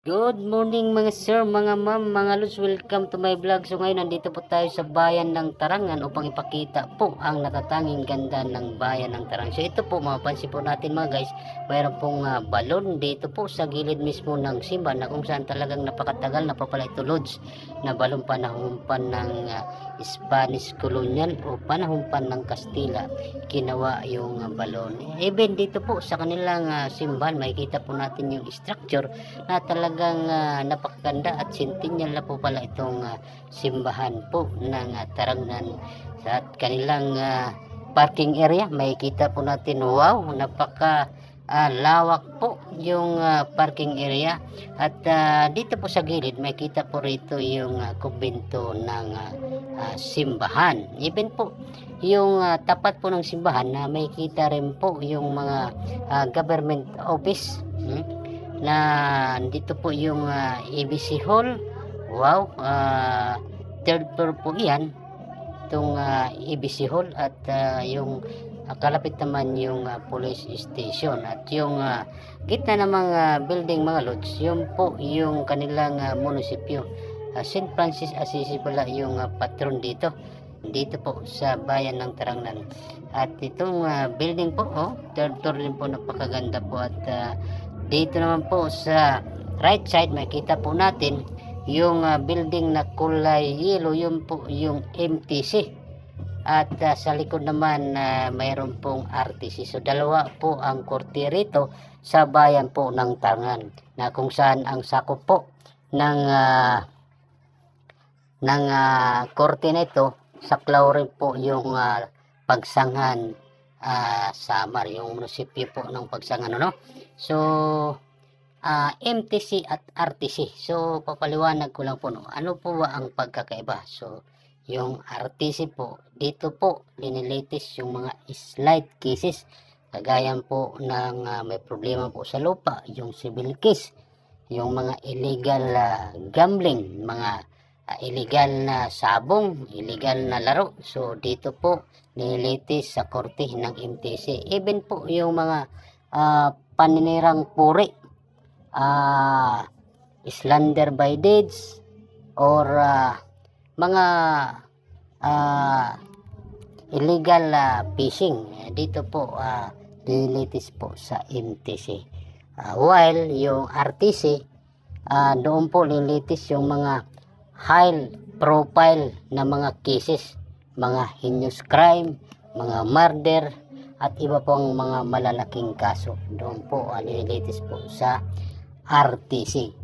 Good morning mga sir, mga ma'am, mga lods. Welcome to my vlog. So ngayon nandito po tayo sa bayan ng Tarangan upang ipakita po ang natatanging ganda ng bayan ng Tarangan. So ito po, mapapansin po natin mga guys, mayroon pong ah, balon dito po sa gilid mismo ng simba na kung saan talagang napakatagal na pa pala ito lods na balon panahon pa ng ah, Spanish colonial o panahon pa ng Kastila ginawa yung ah, balon. Even dito po sa kanilang ah, simbahan makikita po natin yung structure na talagang ah, napakaganda at centennial na po pala itong ah, simbahan po ng uh, Tarangnan. Sa kanilang ah, parking area makikita po natin wow napaka ah, lawak po yung ah, parking area. At ah, dito po sa gilid makikita po rito yung uh, kumbento ng ah, ah, simbahan. Even po yung ah, tapat po ng simbahan na makikita rin po yung mga ah, government office hmm? Na dito po yung ah, ABC Hall. Wow, ah, third floor po yan. Itong ah, ABC Hall at ah, yung ah, kalapit naman yung ah, police station at yung ah, gitna ng mga building mga lods, yun po yung kanilang ah, munisipyo. Ah, St. Francis Assisi pala yung ah, patron dito dito po sa bayan ng Tarangnan. At itong ah, building po, oh, third floor din po napakaganda po at ah, dito naman po sa right side makita po natin yung ah, building na kulay yellow yun po yung MTC at ah, sa likod naman na mayroon pong RTC so dalawa po ang korte rito sa bayan po ng Tangan na kung saan ang sakop po ng ah, ng ah, korte na ito saklaw rin po yung ah, pagsanghan ah, Samar yung munisipyo po ng pagsangan ano So, ah, MTC at RTC. So, papaliwanag ko lang po, no, ano po ba ang pagkakaiba? So, yung RTC po, dito po, linilitis yung mga slight cases. Kagayan po ng ah, may problema po sa lupa, yung civil case, yung mga illegal ah, gambling, mga ah, illegal na sabong, illegal na laro. So, dito po, linilitis sa korte ng MTC. Even po yung mga ah, paninirang puri, ah, slander by deeds, or ah, mga ah, illegal ah, fishing. Dito po, ah, lilitis po sa MTC. Ah, while yung RTC, ah, doon po lilitis yung mga high profile na mga cases, mga heinous crime, mga murder, at iba pong mga malalaking kaso. Doon po, uh, nililitis po sa RTC.